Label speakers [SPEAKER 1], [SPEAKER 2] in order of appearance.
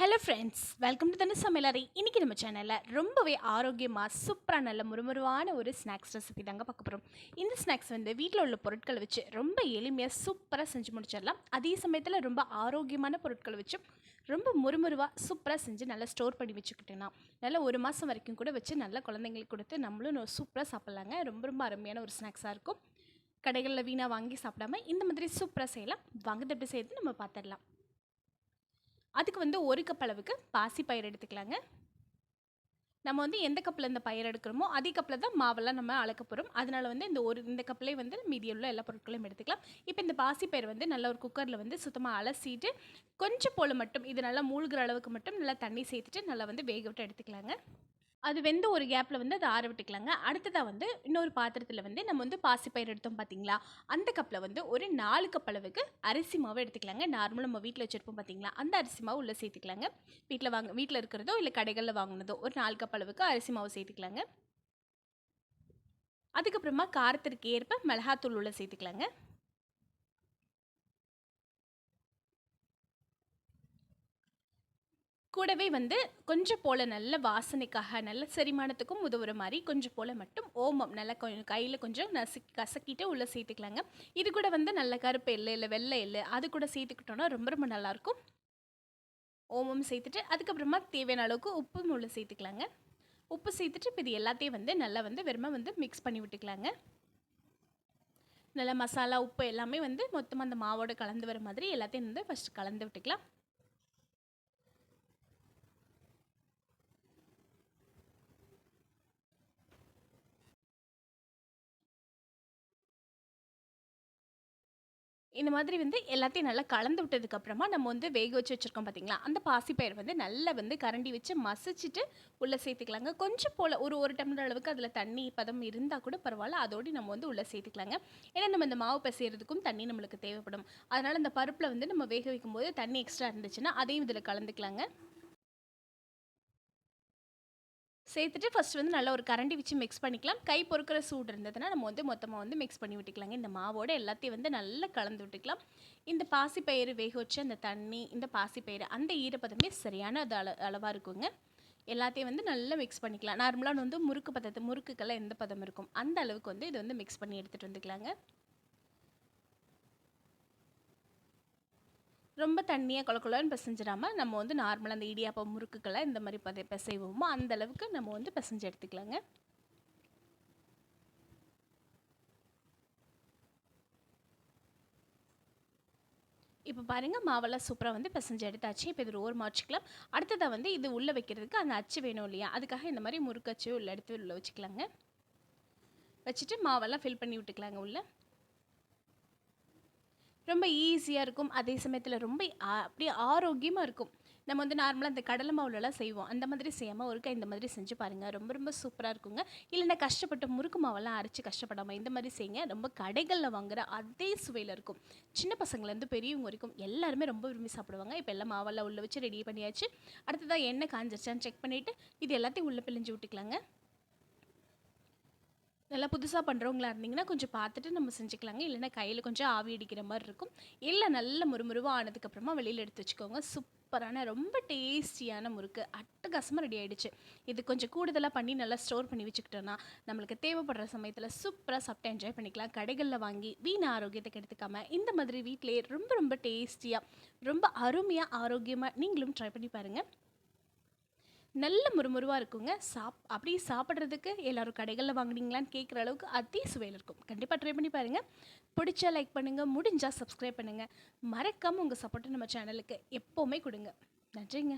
[SPEAKER 1] Hello friends welcome to தனு சமையலறை இன்றைக்கி நம்ம சேனலில் ரொம்பவே ஆரோக்கியமாக சூப்பராக நல்ல முறுமுறுவான ஒரு ஸ்நாக்ஸ் ரெசிபி தாங்க பார்க்க போகிறோம் இந்த ஸ்நாக்ஸ் வந்து வீட்டில் உள்ள பொருட்களை வச்சு ரொம்ப எளிமையாக சூப்பராக செஞ்சு முடிச்சிடலாம். அதே சமயத்தில் ரொம்ப ஆரோக்கியமான பொருட்களை வச்சு ரொம்ப முறுமுறுவாக சூப்பராக செஞ்சு நல்லா ஸ்டோர் பண்ணி வச்சுக்கிட்டேன்னா நல்லா ஒரு மாதம் வரைக்கும் கூட வச்சு நல்லா குழந்தைங்களுக்கு கொடுத்து நம்மளும் சூப்பராக சாப்பிட்லாங்க. ரொம்ப ரொம்ப அருமையான ஒரு ஸ்நாக்ஸாக இருக்கும். கடைகளில் வீணாக வாங்கி சாப்பிடாம இந்த மாதிரி சூப்பராக செய்யலாம். வாங்க எப்படி செய்யறது நம்ம பார்த்துடலாம். அதுக்கு வந்து ஒரு கப் அளவுக்கு பாசி பயிர் எடுத்துக்கலாங்க. நம்ம வந்து எந்த கப்பில் இந்த பயிர் எடுக்கிறோமோ அதே கப்பில் தான் மாவெல்லாம் நம்ம அளக்க போகிறோம் அதனால் வந்து இந்த ஒரு இந்த கப்பிலே வந்து மீதி உள்ள எல்லா பொருட்களையும் எடுத்துக்கலாம். இப்போ இந்த பாசி பயிர் வந்து நல்ல ஒரு குக்கரில் வந்து சுத்தமாக அலசிட்டு கொஞ்சம் போல் மட்டும் இது நல்லா மூழ்கிற அளவுக்கு மட்டும் நல்லா தண்ணி சேர்த்துட்டு நல்லா வந்து வேக விட்டு எடுத்துக்கலாங்க. அது வெந்த ஒரு கேப்பில் வந்து அதை ஆற விட்டுக்கலாங்க. அடுத்ததாக வந்து இன்னொரு பாத்திரத்தில் வந்து நம்ம வந்து பாசிப்பயிர் எடுத்தோம் பார்த்தீங்களா அந்த கப்பில் வந்து ஒரு நாலு கப் அளவுக்கு அரிசி மாவு எடுத்துக்கலாங்க. நார்மலாக நம்ம வீட்டில் வச்சுருப்போம் பார்த்தீங்களா அந்த அரிசி மாவு உள்ளே சேர்த்துக்கலாங்க. வீட்டில் வாங்க வீட்டில் இருக்கிறதோ இல்லை கடைகளில் வாங்கினதோ ஒரு நாலு கப் அளவுக்கு அரிசி மாவு சேர்த்துக்கலாங்க. அதுக்கப்புறமா காரத்திற்கு ஏற்ப மிளகாத்தூள் உள்ள சேர்த்துக்கலாங்க. கூடவே வந்து கொஞ்சம் போல் நல்ல வாசனைக்காக நல்ல செரிமானத்துக்கும் உதவுற மாதிரி கொஞ்சம் போல் மட்டும் ஓமம் நல்லா கொஞ்சம் கையில் கொஞ்சம் நசுக்கி கசக்கிட்டு உள்ளே சேர்த்துக்கலாங்க. இது கூட வந்து நல்ல கருப்பு எள்ளு இல்லை வெள்ளை எள்ளு அது கூட சேர்த்துக்கிட்டோன்னா ரொம்ப ரொம்ப நல்லாயிருக்கும் ஓமம் சேர்த்துட்டு அதுக்கப்புறமா தேவையான அளவுக்கு உப்பும் உள்ளே சேர்த்துக்கலாங்க. உப்பு சேர்த்துட்டு இப்போ இது எல்லாத்தையும் வந்து நல்லா வந்து வெறுமை வந்து மிக்ஸ் பண்ணி விட்டுக்கலாங்க. நல்லா மசாலா உப்பு எல்லாமே வந்து மொத்தமாக அந்த மாவோடு கலந்து வர மாதிரி எல்லாத்தையும் வந்து ஃபஸ்ட்டு கலந்து விட்டுக்கலாம். இந்த மாதிரி வந்து எல்லாத்தையும் நல்லா கலந்து விட்டதுக்கப்புறமா நம்ம வந்து வேக வச்சு வச்சுருக்கோம் பார்த்தீங்களா அந்த பாசிப்பயிர் வந்து நல்லா வந்து கரண்டி வச்சு மசிச்சுட்டு உள்ளே சேர்த்துக்கலாங்க. கொஞ்சம் போல் ஒரு ஒரு டம்ளர் அளவுக்கு அதில் தண்ணி பதம் இருந்தால் கூட பரவாயில்ல. அதோடு நம்ம வந்து உள்ளே சேர்த்துக்கலாங்க. ஏன்னா நம்ம இந்த மாவு பிசைகிறதுக்கும் தண்ணி நம்மளுக்கு தேவைப்படும். அதனால் இந்த பருப்பில் வந்து நம்ம வேக வைக்கும்போது தண்ணி எக்ஸ்ட்ரா இருந்துச்சுன்னா அதையும் இதில் கலந்துக்கலாங்க. சேர்த்துட்டு ஃபஸ்ட்டு வந்து நல்லா ஒரு கரண்டி வச்சு மிக்ஸ் பண்ணிக்கலாம். கை பொறுக்கிற சூடு இருந்ததுன்னா நம்ம வந்து மொத்தமாக வந்து மிக்ஸ் பண்ணி விட்டுக்கலாங்க. இந்த மாவோட எல்லாத்தையும் வந்து நல்லா கலந்து விட்டுக்கலாம். இந்த பாசிப்பயிறு வேக வச்சு அந்த தண்ணி இந்த பாசிப்பயிறு அந்த ஈரப்பதமே சரியான அது அள அளவாக இருக்குங்க. எல்லாத்தையும் வந்து நல்லா மிக்ஸ் பண்ணிக்கலாம். நார்மலாக வந்து முறுக்கு பதத்து முறுக்குக்கெல்லாம் எந்த பதம் இருக்கும்? அந்த அளவுக்கு வந்து இது வந்து மிக்ஸ் பண்ணி எடுத்துகிட்டு வந்துக்கலாங்க. ரொம்ப தண்ணியாக கொல பிசைஞ்சிடாமல் நம்ம வந்து நார்மலாக அந்த இடியாப்பம் முறுக்குக்களை இந்த மாதிரி பதை பிசைவோமோ அந்த அளவுக்கு நம்ம வந்து பிசைஞ்சு எடுத்துக்கலாங்க. இப்போ பாருங்கள் மாவெல்லாம் சூப்பராக வந்து பிசைஞ்சு எடுத்தாச்சு. இப்போ இது ஓர் மாற்றிக்கலாம் அடுத்ததாக வந்து இது உள்ளே வைக்கிறதுக்கு அந்த அச்சு வேணும் இல்லையா? அதுக்காக இந்த மாதிரி முறுக்கச்சு உள்ள எடுத்து உள்ளே வச்சுக்கலாங்க. வச்சுட்டு மாவெல்லாம் ஃபில் பண்ணி விட்டுக்கலாங்க உள்ளே. ரொம்ப ஈஸியாக இருக்கும். அதே சமயத்தில் ரொம்ப அப்படியே ஆரோக்கியமாக இருக்கும். நம்ம வந்து நார்மலாக அந்த கடலை மாவுலலாம் செய்வோம். அந்த மாதிரி செய்யாமல் ஒருக்கா இந்த மாதிரி செஞ்சு பாருங்கள் ரொம்ப ரொம்ப சூப்பராக இருக்குங்க. இல்லைன்னா கஷ்டப்பட்ட முறுக்கு மாவெல்லாம் அரைச்சி கஷ்டப்படாமல் இந்த மாதிரி செய்யுங்க. ரொம்ப கடைகளில் வாங்குகிற அதே சுவையில் இருக்கும். சின்ன பசங்கள்லேருந்து பெரியவங்க வரைக்கும் எல்லாருமே ரொம்ப விரும்பி சாப்பிடுவாங்க. இப்போ எல்லாம் மாவெல்லாம் உள்ளே வச்சு ரெடி பண்ணியாச்சு. அடுத்ததாக எண்ணெய் காஞ்சிருச்சான்னு செக் பண்ணிவிட்டு இது எல்லாத்தையும் உள்ளே பிழிஞ்சு விட்டுக்கலாங்க நல்லா புதுசாக பண்ணுறவங்களா இருந்தீங்கன்னா கொஞ்சம் பார்த்துட்டு நம்ம செஞ்சுக்கலாங்க. இல்லைன்னா கையில் கொஞ்சம் ஆவி அடிக்கிற மாதிரி இருக்கும். இல்லை நல்ல முறுமுருவாக ஆனதுக்கப்புறமா வெளியில் எடுத்து வச்சுக்கோங்க. சூப்பரான ரொம்ப டேஸ்டியான முறுக்கு. அட்டகாசமாக ரெடி ஆகிடுச்சு இது கொஞ்சம் கூடுதலாக பண்ணி நல்லா ஸ்டோர் பண்ணி வச்சுக்கிட்டோன்னா நம்மளுக்கு தேவைப்படுற சமயத்தில் சூப்பராக சாப்பிட்டு என்ஜாய் பண்ணிக்கலாம். கடைகளில் வாங்கி வீண் ஆரோக்கியத்தை எடுத்துக்காமல் இந்த மாதிரி வீட்டிலேயே ரொம்ப ரொம்ப டேஸ்டியாக ரொம்ப அருமையாக ஆரோக்கியமாக நீங்களும் ட்ரை பண்ணி பாருங்கள் நல்ல முறுமுறுவாக இருக்குங்க. சாப் அப்படி சாப்பிட்றதுக்கு எல்லோரும் கடைகளில் வாங்கினீங்களான்னு கேட்குற அளவுக்கு அதே சுவையில் இருக்கும். கண்டிப்பாக ட்ரை பண்ணி பாருங்கள் பிடிச்சா லைக் பண்ணுங்கள் முடிஞ்சால் சப்ஸ்கிரைப் பண்ணுங்கள் மறக்காமல் உங்கள் சப்போர்ட்டை நம்ம சேனலுக்கு எப்போவுமே கொடுங்க. நன்றிங்க.